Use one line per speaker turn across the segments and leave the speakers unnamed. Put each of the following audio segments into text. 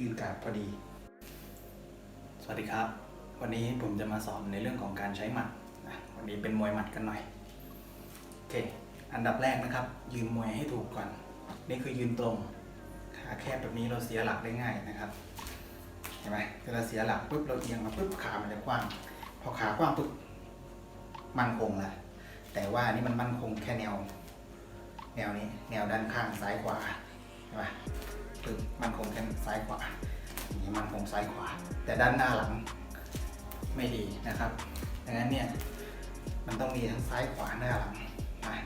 ยืนกาบพอดี สวัสดีครับ วันนี้ผมจะมาสอนในเรื่องของการใช้หมัดนะวันนี้เป็นมวยหมัดกันหน่อย โอเค อันดับแรกนะครับ ยืนมวยให้ถูกก่อน นี่คือยืนตรง ขาแคบแบบนี้เราเสียหลักได้ง่ายนะครับ เห็นไหมเวลาเสียหลักปุ๊บเราเอียงมาปุ๊บขามันจะกว้าง พอขากว้างปุ๊บมั่นคงละแต่ว่านี่มันมั่นคงแค่แนว แนวนี้ แนวด้านข้างซ้ายขวา ใช่ไหม ปึ๊บมั่นคงแค่ซ้ายขวาอย่างนี้มันคงซ้ายขวา แต่ด้านหน้าหลังไม่ดีนะครับดังนั้นเนี่ยมันต้องมีทั้งซ้ายขวาหน้าหลังนะ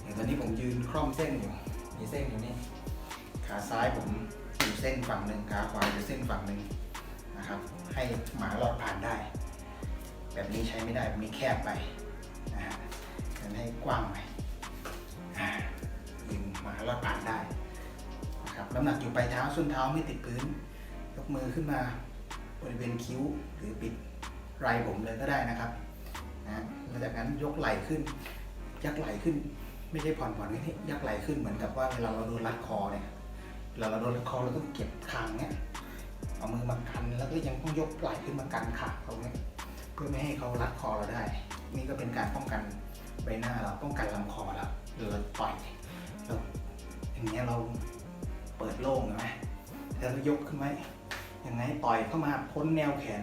อย่างตอนนี้ผมยืนคล่อมเส้นอยู่มีเส้นอยู่นี่ขาซ้ายผมอยู่เส้นฝั่งหนึ่งขาขวาอยู่เส้นฝั่งหนึ่งนะครับ ให้หมาลอดผ่านได้ แบบนี้ใช้ไม่ได้แบบนี้แคบไปนะฮะให้กว้างหน่อยอ่ายืนหมาลอดผ่านได้ นะครับน้ำหนักอยู่ปลายเท้าส้นเท้าไม่ติดพื้น ยกมือขึ้นมาบริเวณคิ้วหรือปิดไหล่ผมเลยก็ได้นะครับนะหลังจากนั้นยกไหล่ขึ้น ยักไหล่ขึ้น ไม่ใช่ผ่อนผ่อนนี่ยักไหล่ขึ้นเหมือนกับว่าเวลาเราโดนรัดคอเนี่ยเวลาเราโดนรัดคอเราต้องเก็บคางเนี่ยเอามือมากันแล้วก็ยังต้องยกไหล่ขึ้นมากันขาเขาเนี่ยเพื่อไม่ให้เขารัดคอเราได้ นี่ก็เป็นการป้องกันใบหน้าเราป้องกันลำคอเราหรือเราต่อยเราอย่างเงี้ยเรา ปิดโล่งใช่ไหมแล้วยกขึ้นไว้ยังไงต่อยเข้ามาพ้นแนวแขน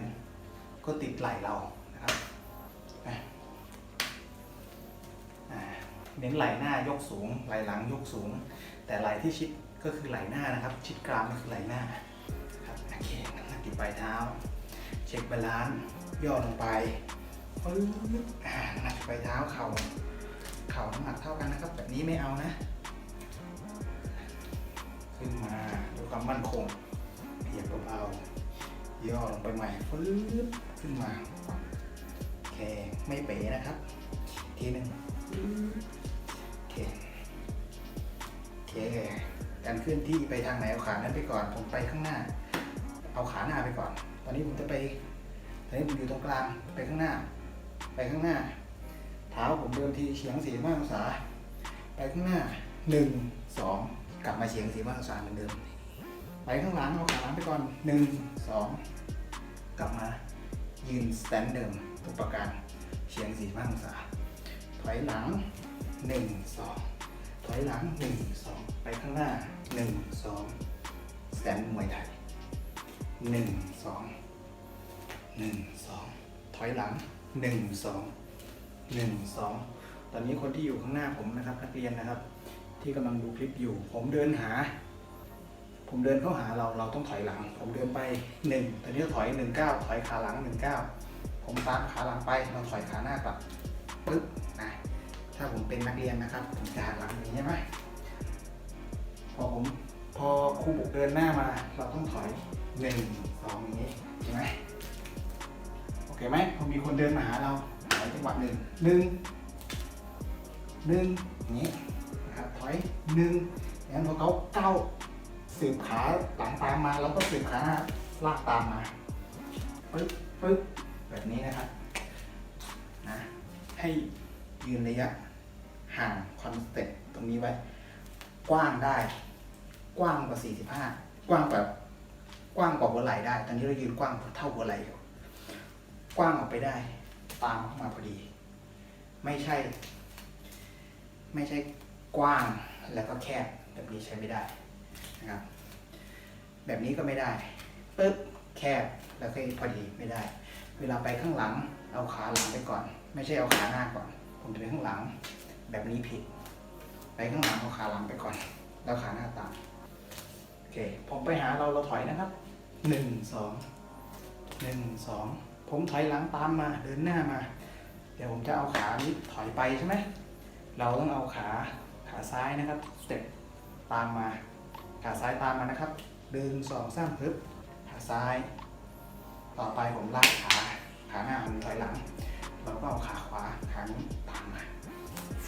ก็ติดไหล่เรานะครับเน้นไหล่หน้ายกสูง ไหล่หลังยกสูง แต่ไหล่ที่ชิดก็คือไหล่หน้านะครับ ชิดกรามก็คือไหล่หน้าครับโอเคน้ำหนักที่ปลายเท้า เช็คบาลานซ์ย่อลงไปปึ๊บอ่าน้ำหนักที่ปลายเท้าเข่าเข่าน้ำหนักเท่ากันนะครับ แบบนี้ไม่เอานะ ความมั่นคงเพียบเบาๆย่อลงไปใหม่ปึ๊บขึ้นมาโอเคไม่เป๋นะครับ ทีหนึ่งโอเคโอเคการเคลื่อนที่ไปทางไหนเอาขานั้นไปก่อน ผมไปข้างหน้า เอาขาหน้าไปก่อน ตอนนี้ผมจะไปตอนนี้ผมอยู่ตรงกลางไปข้างหน้า ไปข้างหน้า เท้าผมเดินทีเฉียงสี่ห้าองศา ไปข้างหน้าหนึ่งสองกลับมาเฉียงสี่ห้าองศาเหมือนเดิม ไปข้างหลังเอาขาหลังไปก่อนหนึ่งสองกลับมา ยืนสแตนเดิมทุกประการเฉียงสี่ห้าองศาถอยหลังหนึ่งสองถอยหลังหนึ่งสองไปข้างหน้าหนึ่งสองสแตนมวยไทยหนึ่งสองหนึ่งสองถอยหลังหนึ่งสองหนึ่งสองตอนนี้คนที่อยู่ข้างหน้าผมนะครับนักเรียนนะครับ ที่กำลังดูคลิปอยู่ ผมเดินหา ผมเดินเข้าหาเราเราต้องถอยหลัง ผมเดินไปหนึ่งตอนนี้ถอยหนึ่งเก้าถอยขาหลังหนึ่งเก้าผมตามขาหลังไปเราถอยขาหน้ากลับปึ๊บนะถ้าผมเป็นนักเรียนนะครับ ผมจะหันหลังอย่างนี้ใช่ไหมพอผมพอครูบุกเดินหน้ามา เราต้องถอยหนึ่งสองอย่างนี้ใช่ไหมโอเคไหมพอมีคนเดินมาหาเราถอยจังหวะหนึ่งหนึ่งหนึ่งอย่างนี้นะครับถอยหนึ่งงั้นพอเขาก้าว สืบขาหลังตามมาเราก็สืบขาหน้าลากตามมาปึ๊บปึ๊บแบบนี้นะครับนะให้ยืนระยะห่างคอนสเต็ปตรงนี้ไว้ กว้างได้ กว้างกว่า 45 กว้างกว่ากว้างกว่าหัวไหล่ได้ ตอนนี้เรายืนกว้างเท่าหัวไหล่อยู่กว้างออกไปได้ ตามเข้ามาพอดี ไม่ใช่ ไม่ใช่กว้างแล้วก็แคบแบบนี้ใช้ไม่ได้นะครับ แบบนี้ก็ไม่ได้ปึ๊บแคบแล้วก็พอดีไม่ได้ เวลาไปข้างหลังเอาขาหลังไปก่อน ไม่ใช่เอาขาหน้าก่อน ผมจะไปข้างหลัง แบบนี้ผิด ไปข้างหลังเอาขาหลังไปก่อน แล้วขาหน้าตามโอเคผมไปหาเราเราถอยนะครับหนึ่งสองหนึ่งสองผมถอยหลังตามมาเดินหน้ามา เดี๋ยวผมจะเอาขานี้ถอยไปใช่ไหมเราต้องเอาขาขาซ้ายนะครับสเต็ปตามมา ขาซ้ายตามมานะครับ หนึ่งสองสามปึ๊บขาซ้าย ต่อไปผมลากขาขาหน้าผมถอยหลังเราก็เอาขาขวาขานี้ตามมา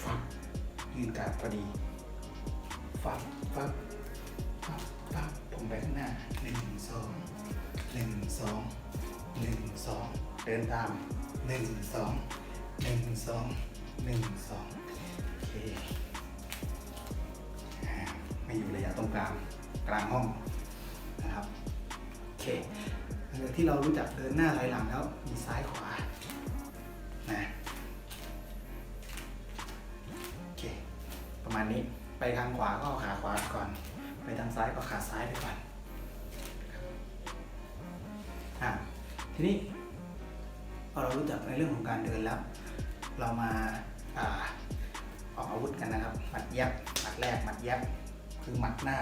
ฟับยืนกราบพอดีฟับฟับฟับฟับผมไปข้างหน้าหนึ่งสองหนึ่งสองหนึ่งสองเดินตามหนึ่งสองหนึ่งสองหนึ่งสองโอเคอ่าไม่อยู่ระยะตรงกลางกลางห้อง นะครับเคหลังจากที่เรารู้จักเดินหน้าถอยหลังแล้วมีซ้ายขวานะโอเคประมาณนี้ไปทางขวาก็เอาขาขวาก่อน ไปทางซ้ายก็ขาซ้ายไปก่อนอะทีนี้พอเรารู้จักในเรื่องของการเดินแล้ว เรามาอ่าออกอาวุธกันนะครับหมัดยับหมัดแรกหมัดยับคือหมัดหน้า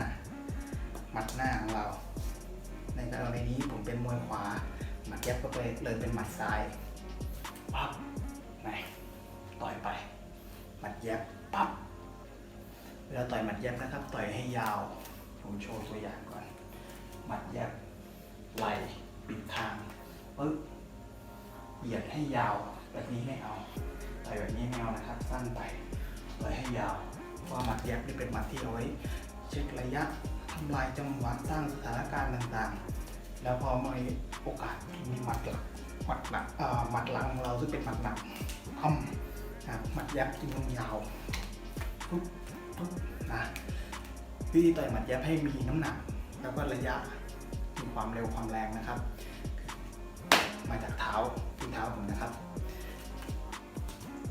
หมัดหน้าของเรา ในกรณีนี้ผมเป็นมวยขวา หมัดยับก็ไปเลยเป็นหมัดซ้ายปั๊บไหนต่อยไป หมัดยับปั๊บเวลาต่อยหมัดยับนะครับ ต่อยให้ยาว ผมโชว์ตัวอย่างก่อน หมัดยับไหลปิดทางปึ๊บเหยียดให้ยาวแบบนี้ไม่เอาต่อยแบบนี้ไม่เอานะครับ สั้นไปต่อยให้ยาวเพราะว่าหมัดยับนี่เป็นหมัดที่เอาไว้เช็คระยะ ทำลายจังหวะสร้างสถานการณ์ต่างๆ แล้วพอมีโอกาสมีหมัดหลักหมัดหนักหมัดหลังของเราซึ่งเป็นหมัดหนักทำนะหมัดยับจึงต้องยาวปุ๊บปุ๊บนะวิธีต่อยหมัดยับให้มีน้ำหนัก แล้วก็ระยะมีความเร็วความแรงนะครับ มาจากเท้าที่เท้าผมนะครับ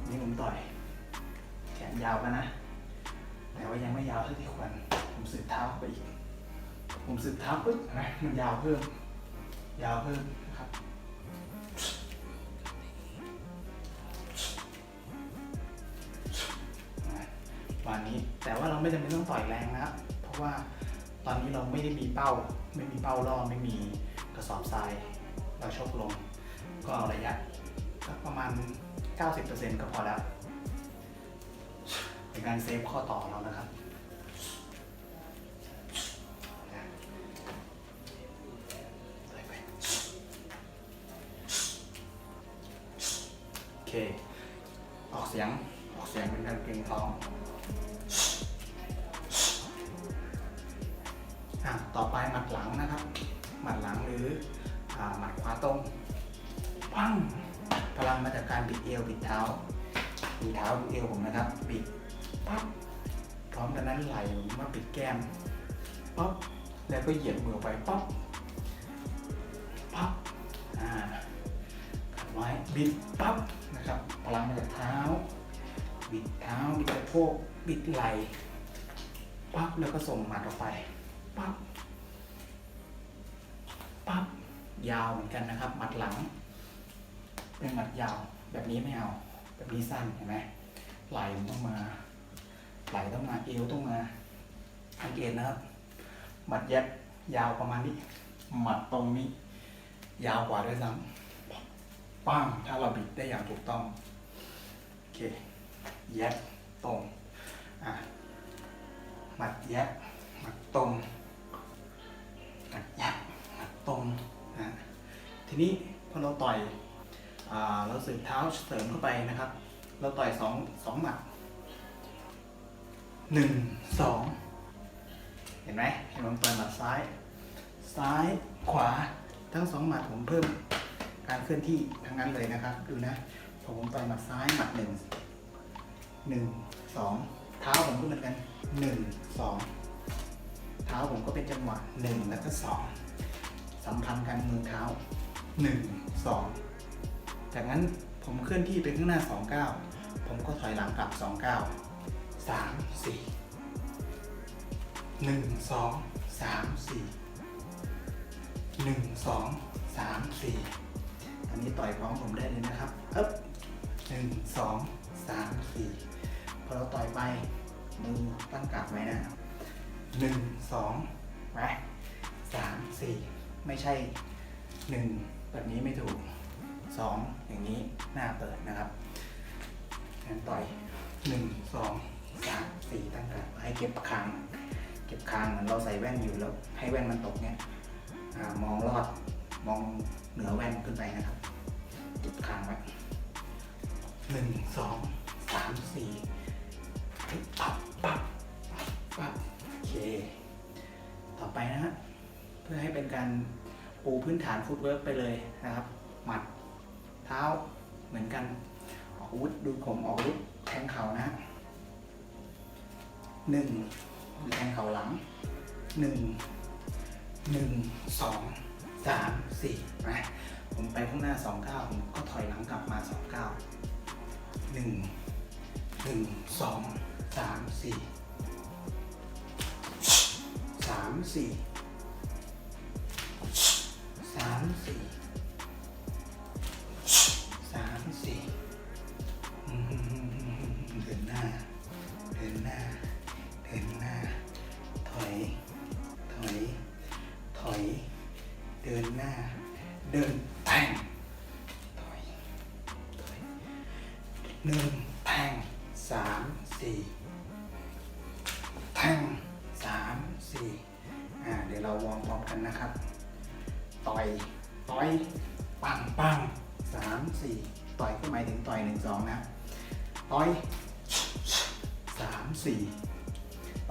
นี่ผมต่อยแขนยาวแล้วนะ แต่ว่ายังไม่ยาวเท่าที่ควร ผมสืบเท้าเข้าไปอีก ผมสืบเท้าปุ๊บนไหมมันยาวเพิ่ม ยาวเพิ่มนะครับ วันนี้แต่ว่าเราไม่จำเป็นต้องต่อยแรงนะครับ เพราะว่าตอนนี้เราไม่ได้มีเป้า ไม่มีเป้าล่อไม่มีกระสอบทราย เราชกลง ก็เอาระยะสักประมาณ 90%ก็พอแล้วเป็นการเซฟข้อต่อเรานะครับ เสียงออกเสียงเป็นการเกรงท้องอะต่อไปหมัดหลังนะครับ หมัดหลังหรืออหมัดขวาตรงปังพลังมาจากการบิดเอวบิดเท้าดูเท้าดูเอวผมนะครับ บิดปั๊บพร้อมกันนั้นไหลมาปิดแก้มปั๊บแล้วก็เหยียดมือไปปั๊บ บิดปั๊บนะครับพลังมาจากเท้า บิดเท้าบิดสะโพกบิดไหล่ปั๊บแล้วก็ส่งหมัดออกไปปั๊บปั๊บยาวเหมือนกันนะครับ หมัดหลัง เป็นหมัดยาวแบบนี้ไม่เอา แบบนี้สั้นเห็นไหมไหล่ต้องมา ไหลต้องมาเอวต้องมาสังเกตนะครับ หมัดยัดยาวประมาณนี้ หมัดตรงนี้ ยาวกว่าด้วยซ้ำ ป้างถ้าเราบิดได้อย่างถูกต้อง โอเค แยัดตรง อะ หมัดแยัดหมัดตรงหมัดแยัดหมัดตรงนะทีนี้พอเราต่อยอ่าเราสืบเท้าเสริมเข้าไปนะครับ เราต่อยสองสองหมัดหนึ่งสองเห็นไหมเห็นผมต่อยหมัดซ้าย ซ้ายขวาทั้งสองหมัดผมเพิ่ม การเคลื่อนที่ทั้งนั้นเลยนะครับ ดูนะผมต่อยหมัดซ้ายหมัดหนึ่งหนึ่งสองเท้าผมก็เหมือนกันหนึ่งสองเท้าผมก็เป็นจังหวะหนึ่งแล้วก็สองสัมพันธ์กันมือเท้าหนึ่งสองจากนั้นผมเคลื่อนที่ไปข้างหน้าสองเก้าผมก็ถอยหลังกลับสองเก้าสามสี่หนึ่งสองสามสี่หนึ่งสองสามสี่ อันนี้ต่อยพร้อมผมได้เลยนะครับเอ๊บหนึ่งสองสามสี่พอเราต่อยไปมือตั้งกลับไว้นะหนึ่งสองไปสามสี่ไม่ใช่หนึ่งแบบนี้ไม่ถูกสองอย่างนี้หน้าเปิดนะครับงั้นต่อยหนึ่งสองสามสี่ตั้งแต่ให้เก็บคางเก็บคางเหมือนเราใส่แว่นอยู่แล้ว ให้แว่นมันตกเนี่ยอมองรอดมอง เหนือแว่นขึ้นไปนะครับเก็บคางไว้หนึ่งสองสามสี่ปับปับปับปับโอเค ต่อไปนะฮะเพื่อให้เป็นการปูพื้นฐานฟุตเวิร์กไปเลยนะครับ หมัดเท้าเหมือนกัน ออกวุธดูผมออกวุธแทงเข่านะฮะหนึ่งแทงเข่าหลังหนึ่งหนึ่งสอง สามสี่นะผมไปข้างหน้าสองเก้าผมก็ถอยหลังกลับมาสองเก้าหนึ่งหนึ่งสองสามสี่สามสี่สามสี่ ปังสามสี่ต่อยก็หมายถึงต่อยหนึ่งสองนะต่อยสามสี่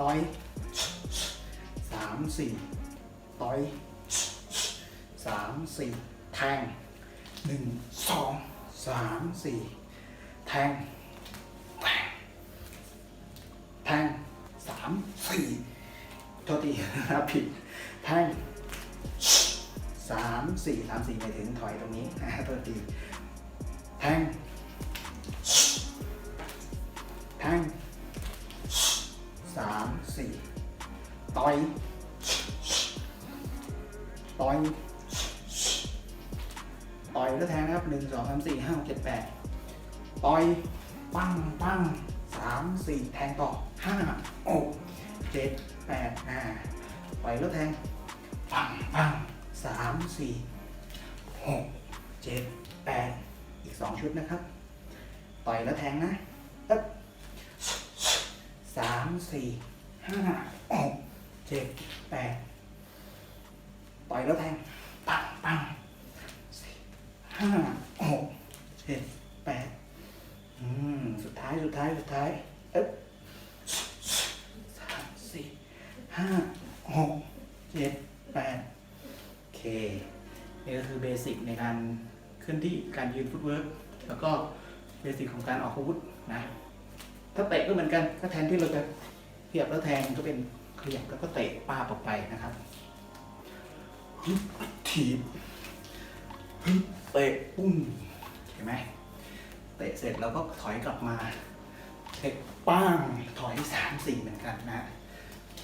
ต่อยสามสี่ต่อยสามสี่แทงหนึ่งสองสามสี่แทงแทงแทงสามสี่โทษทีนะผิดแทง สามสี่สามสี่หมายถึงถอยตรงนี้นะโทษทีแทงแทงสามสี่ต่อยต่อยต่อยแล้วแทงนะครับหนึ่งสองสามสี่ห้าหกเจ็ดแปดต่อยปั้งปั้งสามสี่แทงต่อห้าหกเจ็ดแปดอ่าต่อยแล้วแทงปั้งปั้ง สามสี่หกเจ็ดแปดอีกสองชุดนะครับ ต่อยแล้วแทงนะเอ๊บสามสี่ห้าหกเจ็ดแปดต่อยแล้วแทงปังปังสี่ห้า การออกอาวุธนะ ถ้าเตะก็เหมือนกันก็แทนที่เราจะเสียบแล้วแทงก็เป็นขยับแล้วก็เตะป้าออกไปนะครับถีบฮึบเตะปุ้งเห็นไหมเตะเสร็จแล้วก็ถอยกลับมาเตะป้างถอยสามสี่เหมือนกันนะโอเค